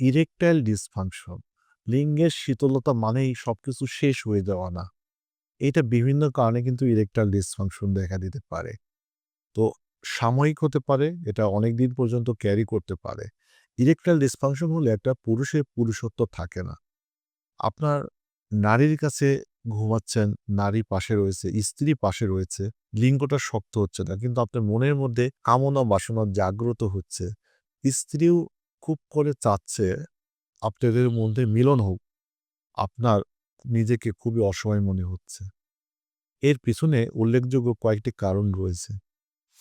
Erectile dysfunction লিঙ্গের শীতলতা মানেই সবকিছু শেষ হয়ে যাওয়া না। এটা বিভিন্ন কারণে কিন্তু ইরেকটাইল ডিসফাংশন দেখা দিতে পারে। তো সাময়িক হতে পারে, এটা অনেক দিন পর্যন্ত ক্যারি করতে পারে। ইরেকটাইল ডিসফাংশন হলে একটা পুরুষের পুরুষত্ব থাকে না। আপনার নারীর কাছে ঘুমাচ্ছেন, নারী পাশে রয়েছে, স্ত্রী পাশে রয়েছে, লিঙ্গটা শক্ত হচ্ছে না, কিন্তু আপনার মনের মধ্যে কামনা বাসনা জাগ্রত হচ্ছে। স্ত্রীও খুব করে চাচ্ছে আপনাদের মধ্যে মিলন হোক। আপনার নিজেকে খুবই অসহায় মনে হচ্ছে। এর পিছনে উল্লেখযোগ্য কয়েকটি কারণ রয়েছে।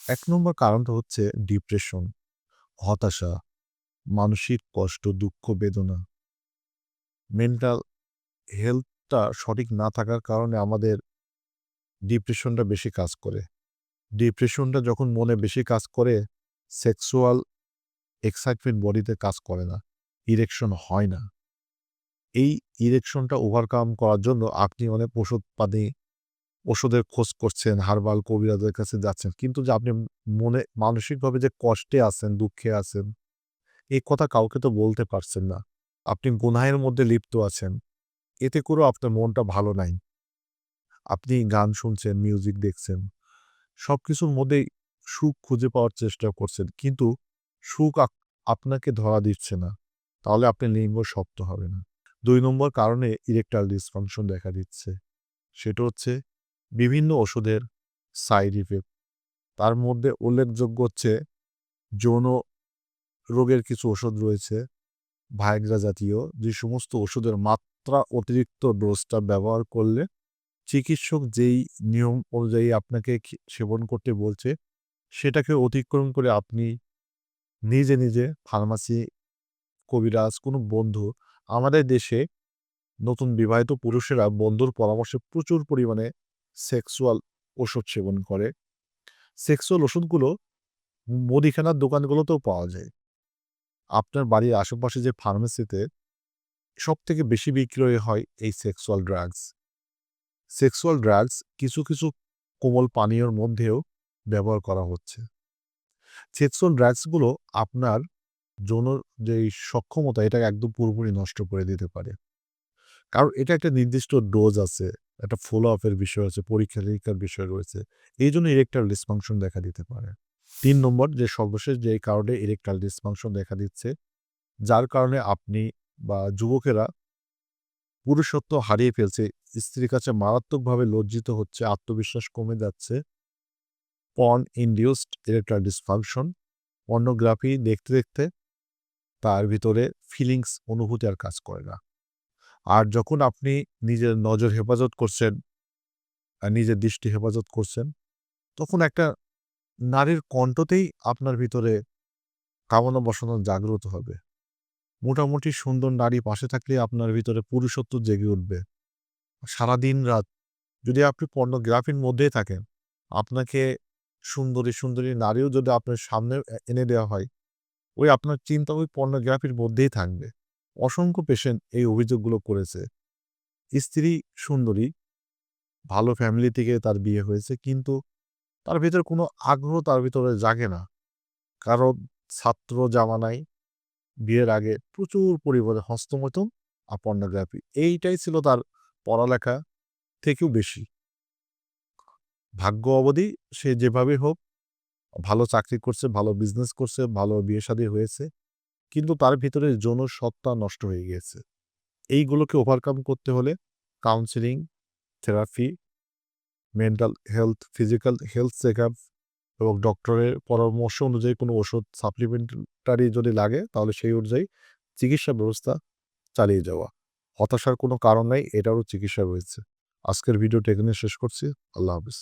এক নম্বর কারণটা হচ্ছে ডিপ্রেশন, হতাশা, মানসিক কষ্ট, দুঃখ, বেদনা। মেন্টাল হেলথটা সঠিক না থাকার কারণে আমাদের ডিপ্রেশনটা বেশি কাজ করে। ডিপ্রেশনটা যখন মনে বেশি কাজ করে, সেক্সুয়াল এক্সাইটমেন্ট বডিতে কাজ করে না ইরেকশন হয় না। এই ইরেকশনটা ওভারকাম করার জন্য আপনি অনেক ওষুধ পানি, ওষুধের খোঁজ করছেন, হারবাল কবিরাজের কাছে যাচ্ছেন, কিন্তু যে আপনি মনে, মানসিকভাবে যে কষ্টে আছেন, দুঃখে আছেন, এই কথা কাউকে তো বলতে পারছেন না। আপনি গুনাহের মধ্যে লিপ্ত আছেন, এতে করেও আপনার মনটা ভালো নাই। আপনি গান শুনছেন মিউজিক দেখছেন সব কিছুর মধ্যেই সুখ খুঁজে পাওয়ার চেষ্টা করছেন, কিন্তু সুখ আপনাকে ধরা দিচ্ছে না, তাহলে আপনি লিঙ্গ শক্ত হবে না। দুই নম্বর কারণে ইরেকটাল ডিসফাংশন দেখা দিচ্ছে, সেটা হচ্ছে বিভিন্ন ওষুধের সাইড ইফেক্ট তার মধ্যে উল্লেখযোগ্য হচ্ছে যৌন রোগের কিছু ওষুধ রয়েছে ভাইগ্রা জাতীয়, যে সমস্ত ওষুধের মাত্রা অতিরিক্ত ডোজটা ব্যবহার করলে চিকিৎসক যেই নিয়ম অনুযায়ী আপনাকে সেবন করতে বলছে, সেটাকে অতিক্রম করে আপনি নিজে নিজে ফার্মাসি, কবিরাজ, কোনো বন্ধু আমাদের দেশে নতুন বিবাহিত পুরুষেরা বন্ধুর পরামর্শে প্রচুর পরিমাণে সেক্সুয়াল ওষুধ সেবন করে। সেক্সুয়াল ওষুধগুলো মুদিখানার দোকানগুলোতেও পাওয়া যায়। আপনার বাড়ির আশেপাশে যে ফার্মেসিতে সব থেকে বেশি বিক্রয় হয় এই সেক্সুয়াল ড্রাগস। সেক্সুয়াল ড্রাগস কিছু কিছু কোমল পানীয়র মধ্যেও ব্যবহার করা হচ্ছে। সেক্সুয়াল ড্রাগসগুলো আপনার যৌন যে সক্ষমতা এটাকে একদম পুরোপুরি নষ্ট করে দিতে পারে। কারণ এটা একটা নির্দিষ্ট ডোজ আছে, একটা ফলো আপের বিষয় আছে পরীক্ষা নিরীক্ষার বিষয় রয়েছে। এই জন্য ইরেকটাল ডিসফাংশন দেখা দিতে পারে। তিন নম্বর, যে সর্বশেষ যে কারণে ইরেকটাল ডিসফাংশন দেখা দিচ্ছে, যার কারণে আপনি বা যুবকেরা পুরুষত্ব হারিয়ে ফেলছে, স্ত্রীর কাছে মারাত্মকভাবে লজ্জিত হচ্ছে, আত্মবিশ্বাস কমে যাচ্ছে পন ইন্ডিউসড ইরেকটাল ডিসফাংশন পর্নোগ্রাফি দেখতে দেখতে তার ভিতরে ফিলিংস অনুভূতি আর কাজ করে না। আর যখন আপনি নিজের নজর হেফাজত করছেন আর নিজের দৃষ্টি হেফাজত করছেন, তখন একটা নারীর কণ্ঠতেই আপনার ভিতরে কামনা বসানো জাগ্রত হবে। মোটামুটি সুন্দর নারী পাশে থাকলে আপনার ভিতরে পুরুষত্ব জেগে উঠবে। সারাদিন রাত যদি আপনি পর্নোগ্রাফির মধ্যেই থাকেন, আপনাকে সুন্দরী সুন্দরী নারীও যদি আপনার সামনে এনে দেওয়া হয়, ওই আপনার চিন্তা ওই পর্নোগ্রাফির মধ্যেই থাকবে। অসংখ্য পেশেন্ট এই অভিযোগগুলো করেছে। স্ত্রী সুন্দরী, ভালো ফ্যামিলি থেকে তার বিয়ে হয়েছে, কিন্তু তার ভিতরে কোনো আগ্রহ তার ভিতরে জাগে না। কারণ ছাত্র জামানায় বিয়ের আগে প্রচুর পরিমাণে হস্তমৈথুন আর পর্নোগ্রাফি এইটাই ছিল তার পড়ালেখা থেকেও বেশি। ভাগ্য অবধি সে যেভাবে হোক, ভালো চাকরি করছে, ভালো বিজনেস করছে, ভালো বিয়ে শাদী হয়েছে, কিন্তু তার ভিতরে যৌন সত্তা নষ্ট হয়ে গিয়েছে। এইগুলোকে ওভারকাম করতে হলে counselling therapy mental health physical health check up এবং ডক্টরের পরামর্শ অনুযায়ী কোনো ওষুধ সাপ্লিমেন্টারি যদি লাগে, তাহলে সেই অনুযায়ী চিকিৎসা ব্যবস্থা চালিয়ে যাওয়া। হতাশার কোনো কারণ নাই, এটারও চিকিৎসা রয়েছে। আজকের ভিডিওটা এখানে শেষ করছি। আল্লাহ হাফিজ।